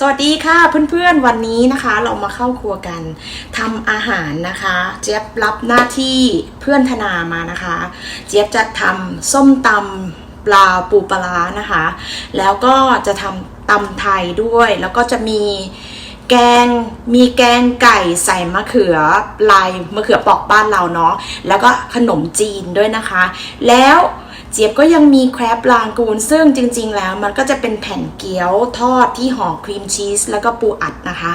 สวัสดีค่ะเพื่อนๆวันนี้นะคะ เรามาเข้าครัวกันทำอาหารนะคะ เจี๊ยบรับหน้าที่เพื่อนธนามานะคะ เจี๊ยบจะทำส้มตำปลาปูปลานะคะ แล้วก็จะทำตำไทยด้วย แล้วก็จะมีแกงมีแกงไก่ใส่มะเขือลายมะเขือปอกบ้านเราเนาะแล้วก็ขนมจีนด้วยนะคะ แล้ว เจี๊ยบก็ยังมีแครปลางกูนซึ่งจริง ๆ แล้วมันก็จะเป็นแผ่นเกี๊ยวทอดที่ห่อครีมชีสแล้วก็ปูอัดนะคะ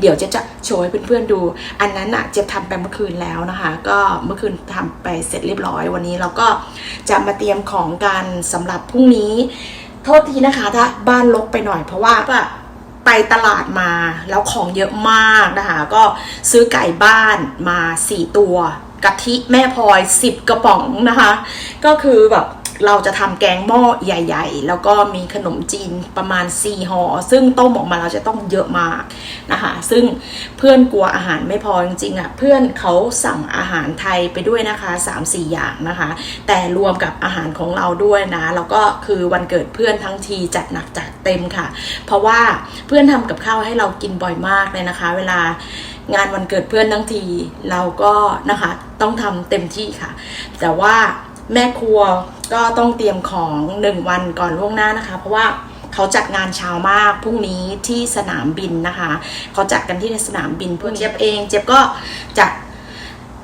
เดี๋ยวเจะจะโชว์ให้เพื่อนๆดู อันนั้นอะเจี๊ยบทำไปเมื่อคืนแล้วนะคะ ก็เมื่อคืนทำไปเสร็จเรียบร้อยวันนี้เราก็จะมาเตรียมของกันสำหรับพรุ่งนี้ โทษทีนะคะถ้าบ้านลกไปหน่อยเพราะว่าไปตลาดมาแล้วของเยอะมากนะคะ ก็ซื้อไก่บ้านมา 4 ตัวกะทิแม่พลอย 10 กระป๋องนะคะ ก็คือแบบ เราจะทำแกงหม้อใหญ่ ๆ แล้วก็มีขนมจีนประมาณ4ห่อซึ่งต้มออกมาเราจะต้องเยอะมากนะคะ ซึ่งเพื่อนกลัวอาหารไม่พอจริงๆอะเพื่อนเขาสั่งอาหารไทยไปด้วยนะคะ3-4 อย่างนะคะ แต่รวมกับอาหารของเราด้วยนะ แล้วก็คือวันเกิดเพื่อนทั้งทีจัดหนักจัดเต็มค่ะ เพราะว่าเพื่อนทำกับข้าวให้เรากินบ่อยมากเลยนะคะ เวลางานวันเกิดเพื่อนทั้งทีเราก็นะคะต้องทำเต็มที่ค่ะ แต่ว่า แม่ครัวก็ต้องเตรียมของหนึ่งวันก่อนล่วงหน้านะคะ เพราะว่าเขาจัดงานเช้ามากพรุ่งนี้ที่สนามบินนะคะ เขาจัดกันที่สนามบินเพื่อนเจี๊ยบเอง เจี๊ยบก็จะ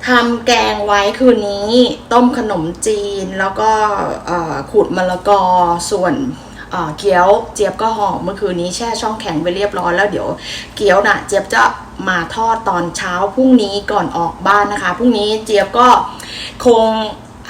ทำแกงไว้คืนนี้ ต้มขนมจีนแล้วก็ขูดมะละกอส่วนเกี๊ยวเจี๊ยบก็ห่อเมื่อคืนนี้แช่ช่องแข็งไปเรียบร้อยแล้วเดี๋ยวเกี๊ยวน่ะเจี๊ยบจะมาทอดตอนเช้าพรุ่งนี้ก่อนออกบ้านนะคะพรุ่งนี้เจี๊ยบก็คง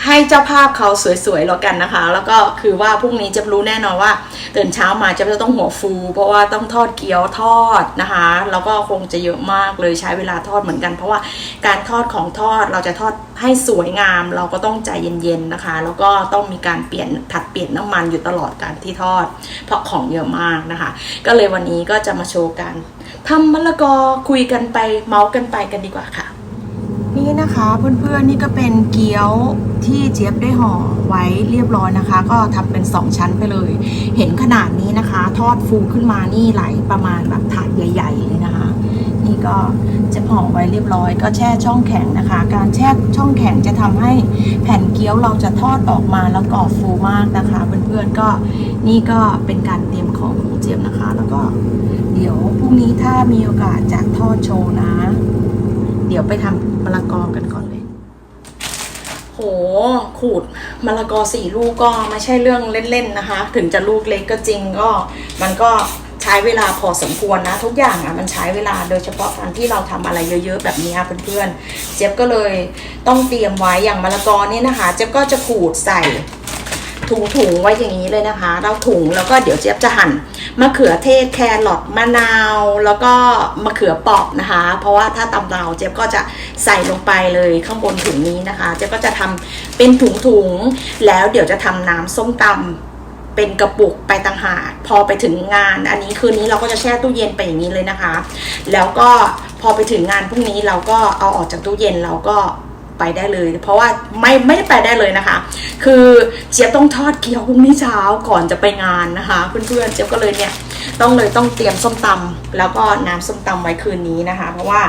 ให้เจ้าภาพเขาสวยๆแล้วกันนะคะ แล้วก็คือว่าพรุ่งนี้จะรู้แน่นอนว่าตื่นเช้ามาจะต้องหัวฟู เพราะว่าต้องทอดเกี๊ยวทอดนะคะ แล้วก็คงจะเยอะมากเลยใช้เวลาทอดเหมือนกัน เพราะว่าการทอดของทอดเราจะทอดให้สวยงาม เราก็ต้องใจเย็นๆนะคะ แล้วก็ต้องมีการเปลี่ยนผัดเปลี่ยนน้ำมันอยู่ตลอดการที่ทอด เพราะของเยอะมากนะคะ ก็เลยวันนี้ก็จะมาโชว์กันทำมะละกอคุยกันไปเมาส์กันไปกันดีกว่าค่ะ นี่นะคะเพื่อนๆนี่ก็เป็นเกี๊ยวที่เจี๊ยบได้ห่อไว้เรียบร้อยนะคะ ก็ทำเป็น 2 ชั้นไปเลย เห็นขนาดนี้นะคะ ทอดฟูขึ้นมานี่ไหลประมาณแบบถาดใหญ่ๆเลยนะคะ นี่ก็จะห่อไว้เรียบร้อย ก็แช่ช่องแข็งนะคะ การแช่ช่องแข็งจะทำให้แผ่นเกี๊ยวเราจะทอดออกมาแล้วกรอบฟูมากนะคะเพื่อนๆก็นี่ก็เป็นการเตรียมของของเจี๊ยบนะคะ แล้วก็เดี๋ยวพรุ่งนี้ถ้ามีโอกาสจะทอดโชว์นะ เดี๋ยวไปทำมะละกอกันก่อนเลย โห ขูดมะละกอสี่ลูกก็ไม่ใช่เรื่องเล่นๆนะคะ ถึงจะลูกเล็กก็จริงก็มันก็ใช้เวลาพอสมควรนะ ทุกอย่างอะมันใช้เวลาโดยเฉพาะการที่เราทำอะไรเยอะๆแบบนี้เพื่อนๆเจ๊ยบก็เลยต้องเตรียมไว้อย่างมะละกอนี่นะคะ เจ๊ยบก็จะขูดใส่ ถุงถุงๆไว้อย่างนี้เลยนะคะ เราถุงแล้วก็เดี๋ยวเจี๊ยบจะหั่นมะเขือเทศแครอทมะนาว แล้วก็มะเขือเปอกนะคะ เพราะว่าถ้าตำเราเจี๊ยบก็จะใส่ลงไปเลยข้างบนถุงนี้นะคะ เจี๊ยบก็จะทำเป็นถุงถุงๆแล้วเดี๋ยวจะทำน้ำส้มตำเป็นกระปุกไปต่างหากพอไปถึงงาน อันนี้คืนนี้เราก็จะแช่ตู้เย็นไปอย่างนี้เลยนะคะ แล้วก็พอไปถึงงานพรุ่งนี้เราก็เอาออกจากตู้เย็นเราก็ ไปได้เลย เพราะว่าไม่ไม่ได้ไปได้เลยนะคะ คือเจี๊ยบต้องทอดเกี๊ยวพรุ่งนี้เช้าก่อนจะไปงานนะคะ เพื่อนๆเจี๊ยบก็เลยเนี่ยต้องเลยต้องเตรียมส้มตำแล้วก็น้ำส้มตำไว้คืนนี้นะคะ เพราะว่า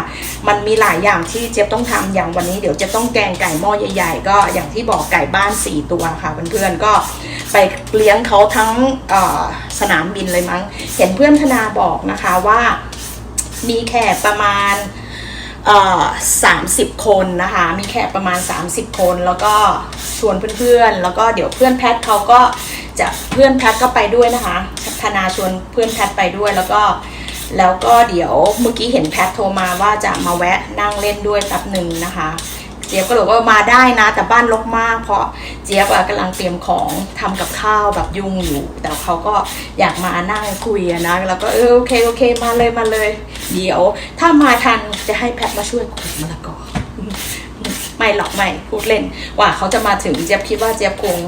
มันมีหลายอย่างที่เจี๊ยบต้องทำอย่างวันนี้เดี๋ยวจะต้องแกงไก่หม้อใหญ่ๆ ก็อย่างที่บอกไก่บ้านสี่ตัวค่ะเพื่อนๆก็ไปเลี้ยงเขาทั้งสนามบินเลยมั้ง เห็นเพื่อนธนาบอกนะคะว่า มีแขกประมาณ สามสิบคนนะคะ มีแขกประมาณ 30 คน แล้วก็ชวนเพื่อนๆ แล้วก็เดี๋ยวเพื่อนแพทเขาก็จะเพื่อนแพทก็ไปด้วยนะคะธนาชวนเพื่อนแพทไปด้วยแล้วก็แล้วก็เดี๋ยวเมื่อกี้เห็นแพทโทรมาว่าจะมาแวะนั่งเล่นด้วยแป๊บหนึ่งนะคะ เจี๊ยบก็เลยว่ามาได้นะ แต่บ้านรกมาก เพราะเจี๊ยบอะกำลังเตรียมของทำกับข้าวแบบยุ่งอยู่ แต่เขาก็อยากมานั่งคุยนะ แล้วก็เออโอเคโอเคมาเลยมาเลย เดี๋ยว ถ้ามาทันจะให้แพทมาช่วยขูดมะละกอไม่หรอกไม่พูดเล่นกว่าเขาจะมาถึงเจี๊ยบคิดว่าเจี๊ยบคง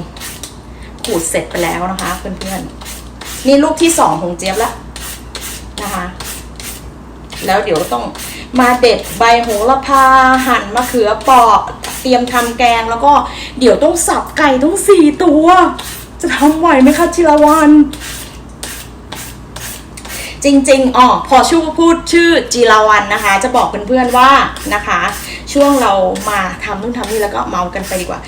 ขูดเสร็จไปแล้วนะคะเพื่อนๆนี่ลูกที่สองของเจี๊ยบละนะคะ แล้วเดี๋ยวต้อง มาเด็ดใบโหระพา หั่นมะเขือเปอกเตรียมทำแกงแล้วก็เดี๋ยวต้องสับไก่ต้องสี่ตัว จะทำไหวไหมคะจิรวัน จริงๆอ๋อพอชื่อพูดชื่อจีราวันนะคะ จะบอกเพื่อนๆว่านะคะ ช่วงเรามาทำนู่นทำนี่แล้วก็เมากันไปดีกว่า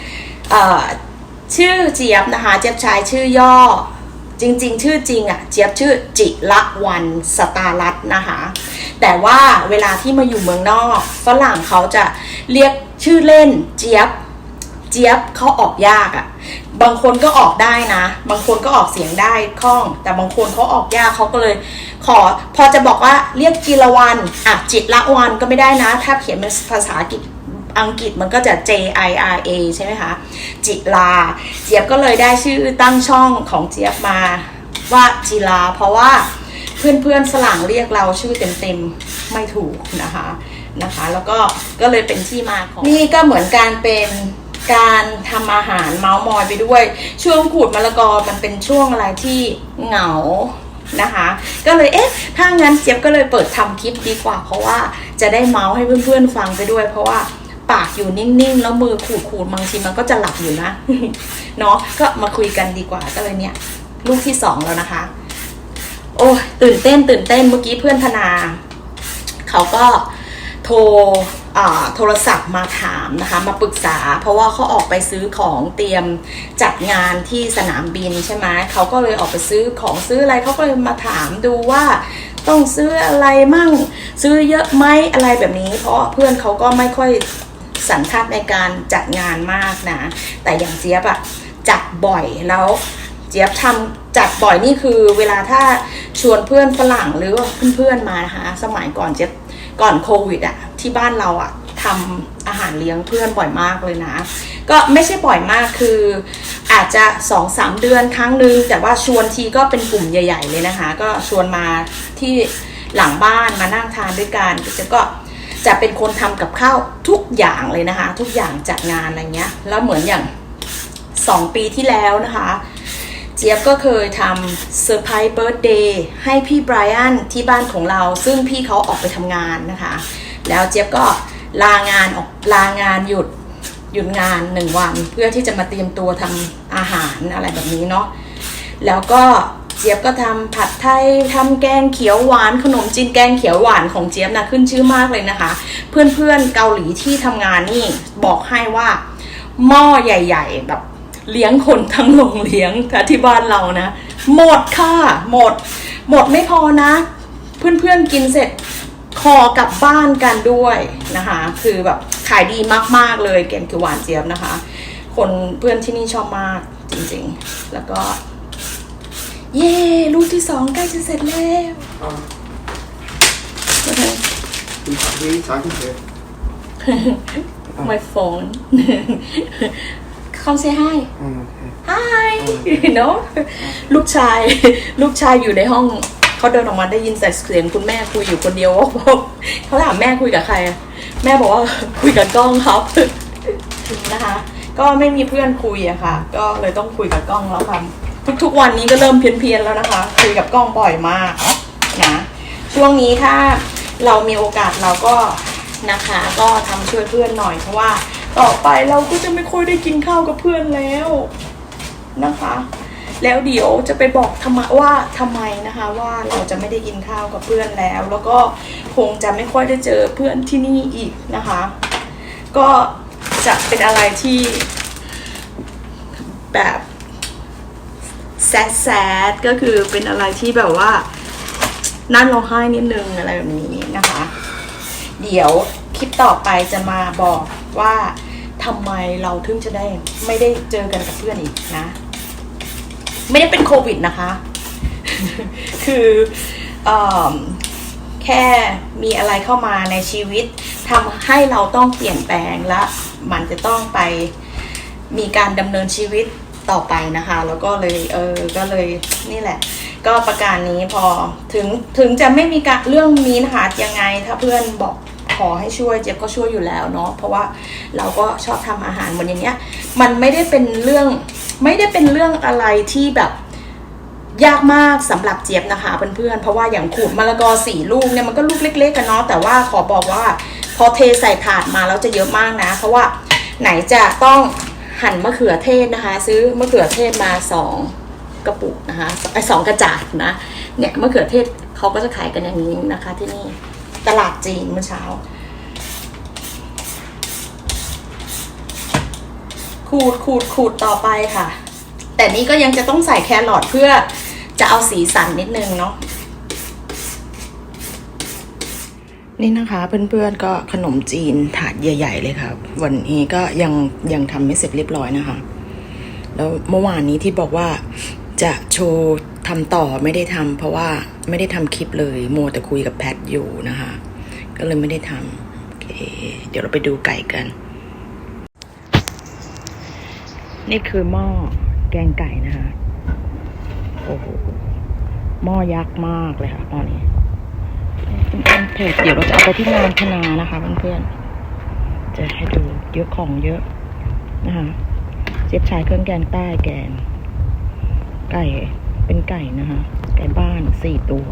ชื่อเจี๊ยบนะคะ เจี๊ยบใช้ชื่อย่อ จริง ๆ ชื่อจริงอะ เจี๊ยบชื่อจิละวันสตารัตนะคะ แต่ว่าเวลาที่มาอยู่เมืองนอกฝรั่งเขาจะเรียกชื่อเล่นเจี๊ยบ เจี๊ยบเขาออกยากอะ่ะ บางคนก็ออกได้นะ บางคนก็ออกเสียงได้คล่อง แต่บางคนเขาออกยากเขาก็เลย ขอพอจะบอกว่าเรียกจิรวันอะจิตละวันก็ไม่ได้นะ ถ้าเขียนเป็นภาษาอังกฤษอังกฤษมันก็จะ J I R A ใช่ไหมคะ จิลา เจี๊ยบก็เลยได้ชื่อตั้งช่องของเจี๊ยบมาว่าจิลา เพราะว่า เพื่อนๆฝรั่งเรียกเราชื่อเต็มๆไม่ถูกนะคะนะคะ แล้วก็ก็เลยเป็นที่มาของนี่ก็เหมือนการเป็นการทำอาหารเมาส์มอยไปด้วย ช่วงขูดมะละกอมันเป็นช่วงอะไรที่เหงานะคะ ก็เลยเอ๊ะถ้างั้นเจี๊ยบก็เลยเปิดทำคลิปดีกว่า เพราะว่าจะได้เมาส์ให้เพื่อนๆฟังไปด้วย เพราะว่าปากอยู่นิ่งๆ แล้วมือขูดๆบางทีมันก็จะหลับอยู่นะเนาะก็มาคุยกันดีกว่าก็เลยเนี่ยลูกที่สองแล้วนะคะ อ้ยตื่นเต้น ตื่นเต้นเมื่อกี้เพื่อนธนา เขาก็โทรอ่าโทรศัพท์มาถามนะคะ มาปรึกษา เพราะว่าเขาออกไปซื้อของเตรียมจัดงานที่สนามบินใช่ไหมเขาก็เลยออกไปซื้อของซื้ออะไรเขาก็เลยมาถามดูว่าต้องซื้ออะไรมั่ง ซื้อเยอะไหมอะไรแบบนี้ เพราะเพื่อนเขาก็ไม่ค่อยสันทัดในการจัดงานมากนะ แต่อย่างเจี๊ยบอะจัดบ่อยแล้ว เจี๊ยบทำจัดบ่อยนี่คือเวลาถ้าชวนเพื่อนฝรั่งหรือว่าเพื่อนๆมานะคะสมัยก่อนเจี๊ยบก่อนโควิดอะที่บ้านเราอะทำอาหารเลี้ยงเพื่อนบ่อยมากเลยนะ ก็ไม่ใช่บ่อยมากคืออาจจะสองสามเดือนครั้งหนึ่งแต่ว่าชวนทีก็เป็นกลุ่มใหญ่ ๆ เลยนะคะ ก็ชวนมาที่หลังบ้านมานั่งทานด้วยกันเจ๊ก็จะเป็นคนทำกับข้าวทุกอย่างเลยนะคะ ทุกอย่างจัดงานอะไรเงี้ย แล้วเหมือนอย่างสองปีที่แล้วนะคะ เจี๊ยบก็เคยทำเซอร์ไพรส์เบิร์ d เดย์ให้พี่ไบรอันที่บ้านของเรา ซึ่งพี่เขาออกไปทำงานนะคะ แล้วเจี๊ยบก็ลางานออกลางานหยุดหยุดงานหนึ่งวัน เพื่อที่จะมาเตรียมตัวทำอาหารอะไรแบบนี้เนาะแล้วก็เจี๊ยบก็ทำผัดไทยทำแกงเขียวหวานขนมจีนแกงเขียวหวานของเจี๊ยบนะขึ้นชื่อมากเลยนะคะ เพื่อนๆเกาหลีที่ทำงานนี่บอกให้ว่าหม้อใหญ่ ๆ แบบ เลี้ยงคนทั้งโรงเลี้ยงถ้าที่บ้านเรานะ หมดค่ะ หมด หมดไม่พอนะ เพื่อนๆกินเสร็จคอกลับบ้านกันด้วยนะคะ คือแบบขายดีมากๆเลยแกงเขียวหวานเจี๊ยบนะคะ คนเพื่อนที่นี่ชอบมากจริงๆ แล้วก็ เย้ลูกที่สองใกล้จะเสร็จแล้ว Die die zeigen wir. my phone เขาเซให้ Okay. Hi no ลูกชาย ลูกชายอยู่ในห้อง เขาเดินออกมาได้ยินแต่เสียงคุณแม่คุยอยู่คนเดียวบอกเขาถามแม่คุยกับใครอะแม่บอกว่าคุยกับกล้องครับนะคะ ก็ไม่มีเพื่อนคุยอะค่ะ ก็เลยต้องคุยกับกล้องแล้วค่ะทุกๆวันนี้ก็เริ่มเพี้ยนๆแล้วนะคะ คุยกับกล้องบ่อยมากนะช่วงนี้ถ้าเรามีโอกาสเราก็นะคะ ก็ทำช่วยเพื่อนหน่อยเพราะว่า ต่อไปเราก็จะไม่ค่อยได้กินข้าวกับเพื่อนแล้วนะคะ แล้วเดี๋ยวจะไปบอกทำไมว่าทำไมนะคะว่าเราจะไม่ได้กินข้าวกับเพื่อนแล้ว แล้วก็คงจะไม่ค่อยได้เจอเพื่อนที่นี่อีกนะคะ ก็จะเป็นอะไรที่แบบแซดแซดก็คือเป็นอะไรที่แบบว่านั่นร้องไห้นิดนึงอะไรแบบนี้นะคะ เดี๋ยวคลิปต่อไปจะมาบอก ว่าทำไมเราถึงจะได้ไม่ได้เจอกันกับเพื่อนอีกนะ ไม่ได้เป็นโควิดนะคะ คืออแค่มีอะไรเข้ามาในชีวิตทำให้เราต้องเปลี่ยนแปลงและมันจะต้องไปมีการดำเนินชีวิตต่อไปนะคะ แล้วก็เลยเออก็เลยนี่แหละ ก็ประการนี้พอถึงถึงจะไม่มีการเรื่องมีนหายังไงถ้าเพื่อนบอก อให้ช่วยเจ๊ยบก็ช่วยอยู่แล้วเนาะเพราะว่าเราก็ชอบทำอาหารเหมือนอย่างเงี้ย มันไม่ได้เป็นเรื่องไม่ได้เป็นเรื่องอะไรที่แบบยากมากสำหรับเจี๊ยบนะคะเพื่อนๆเพราะว่าอย่างขูดมะละกอสี่ลูกเนี่ยมันก็ลูกเล็กๆกันเนาะแต่ว่าขอบอกว่าพอเทใส่ถาดมาแล้วจะเยอะมากนะ เพราะว่าไหนจะต้องหั่นมะเขือเทศนะคะ ซื้อมะเขือเทศมาสองกระปุกนะคะไอสองกระจาดนะเนี่ยมะเขือเทศเขาก็จะขายกันอย่างนี้นะคะที่นี่ ตลาดจีนเมื่อเช้า ขูดขูดขูดต่อไปค่ะ แต่นี้ก็ยังจะต้องใส่แครอทเพื่อจะเอาสีสันนิดนึงเนาะนี่นะคะ เพื่อนๆก็ขนมจีนถาดใหญ่ ๆ เลยครับ วันนี้ก็ยังยังทำไม่เสร็จเรียบร้อยนะคะ แล้วเมื่อวานนี้ที่บอกว่า จะโชว์ทำต่อไม่ได้ทำเพราะว่าไม่ได้ทำคลิปเลยโมแต่คุยกับแพทอยู่นะคะ ก็เลยไม่ได้ทำโอเค เดี๋ยวเราไปดูไก่กัน นี่คือหม้อแกงไก่นะคะโอ้โหหม้อยักษ์มากเลยค่ะหม้อนี้เป็นเพจเดี๋ยวเราจะเอาไปที่งานพนานะคะเพื่อนๆจะให้ดูเยอะของเยอะนะคะเจี๊ยบชายเครื่องแกงใต้แกง ไก่ เป็นไก่นะคะ ไก่บ้านสี่ตัว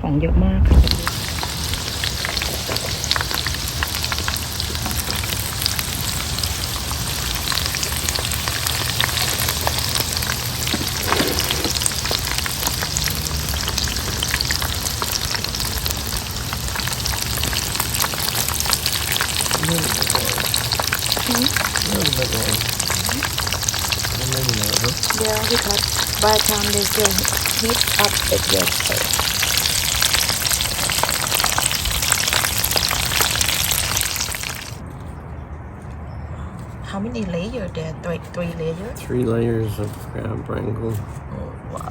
ของเยอะมากค่ะ by the time they can heat up it gets How many layers there? Three, three layers Three layers of crab wrangle. Oh, wow.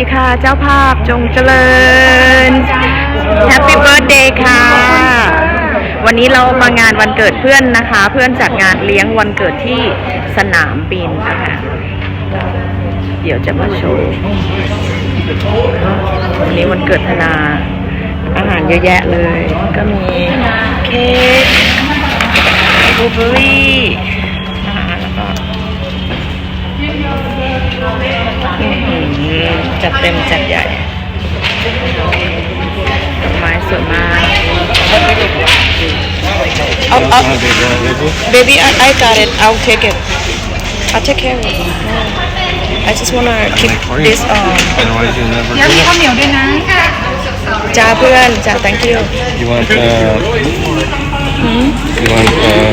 ดีค่ะ เจ้าภาพจงเจริญ Happy Birthday ค่ะ วันนี้เรามางานวันเกิดเพื่อนนะคะ เพื่อนจัดงานเลี้ยงวันเกิดที่สนามบินนะคะ เดี๋ยวจะมาโชว์วันนี้วันเกิดธนา อาหารเยอะแยะเลย ก็มีเค้กบลูเบอร์ จัดเต็มจัดใหญ่ดอกไม้สวยมากเอาเอา baby I, I got it I'll take it I'll take care of it I just wanna keep this on Otherwise, you'll never แล้ว do มี it. ข้าวเหนียวด้วยนะจ้าเพื่อนจ้า thank you You want, uh, you want, uh,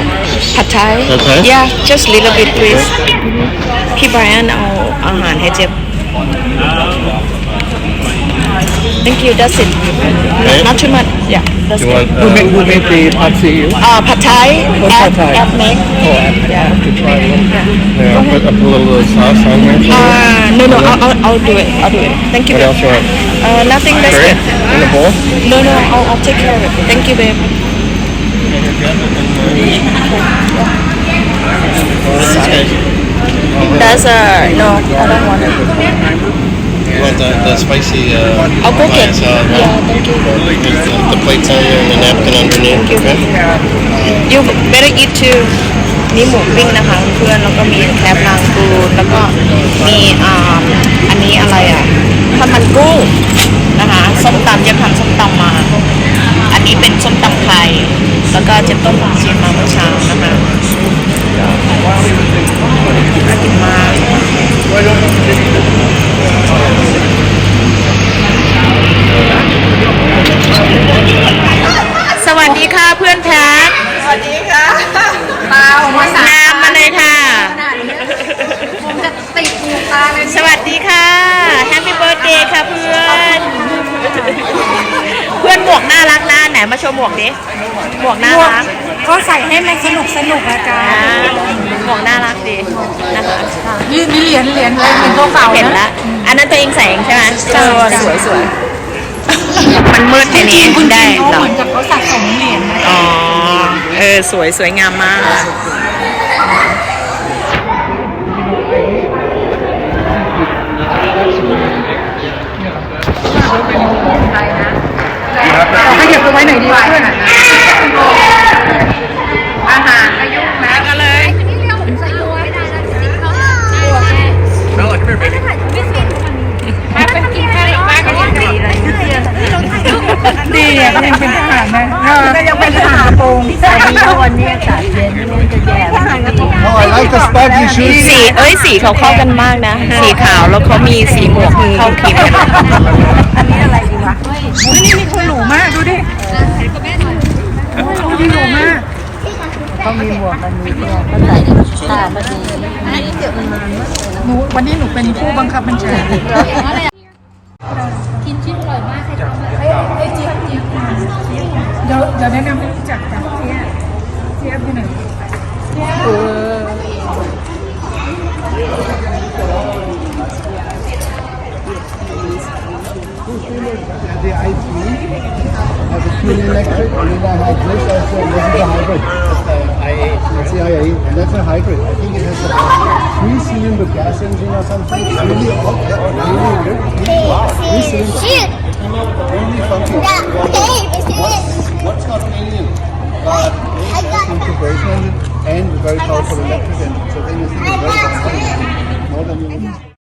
ผัดไทยผัดไทย yeah just little bit please พี่ไบรอันเอาอาหารให้เจ็บ thank you that's it Okay. not too much yeah that's you it Who made, uh, who made the pad see you? Uh, pad thai. What's add, pad thai? Add make. Yeah. To try one. yeah, I'll put, I'll a little sauce on there. for. Uh, no, no, I'll, I'll, I'll do it. I'll do it. Thank you. What babe. else you want? Uh, nothing. That's Curry? it. In the bowl? No, no, I'll, I'll take care of it. Thank you, babe. That's uh, no, I don't want it. You want the, the spicy, uh, I'll cook it. Hawaiian salad? Yeah, thank you, babe. The, the plate's on there and the napkin underneath. Okay? You better eat too. นี่หมูปิ้งนะคะเพื่อนแล้วก็มีแคบนางกูนแล้วก็มีอ่า ว์หมวกดิหมวกน่ารักก็ใส่ให้มันสนุกสนุกนะจ๊ะอ่าหมวกน่ารักดีนะคะนี่มีเหรียญเหรียญอะไรเหรียญตัวเก่าเห็นนะแล้วอันนั้นตัวเองแสงใช่ไหมเออสวยสวยมันมืดในนี้ได้เหรอเหมือนกับเขาสะสมเหรียญนะอ๋อ เออ สวยสวยงามมาก ว้ไหนดีวะเพื่อนอะอาหารอายุนะก็เลยดีอะก็ยังเป็นทหารนะก็ยังเป็นทหารโปงวันนี้อากาศเย็นมันจะแย่ทหารก็ต้อง Oh, I like the spiky สีเอ้ยสีเขาเข้ากันมากนะ สีขาวแล้วเขามีสีหมวกเข้าคิดกันอันนี้อะไรดีวะนี่นี่คนหรูมากดูดิโอ้ยดูดิหรูมาก เขามีหมวกมันมีหมวกก็ใส่ผ้าก็ดีหนูวันนี้หนูเป็นผู้บังคับบัญชา the gas engine or something. It's really hot, really good. Wow, this is really funky. What's, what's Armenian? Incorporation and very powerful electric engine. So then you think very powerful, more than you would.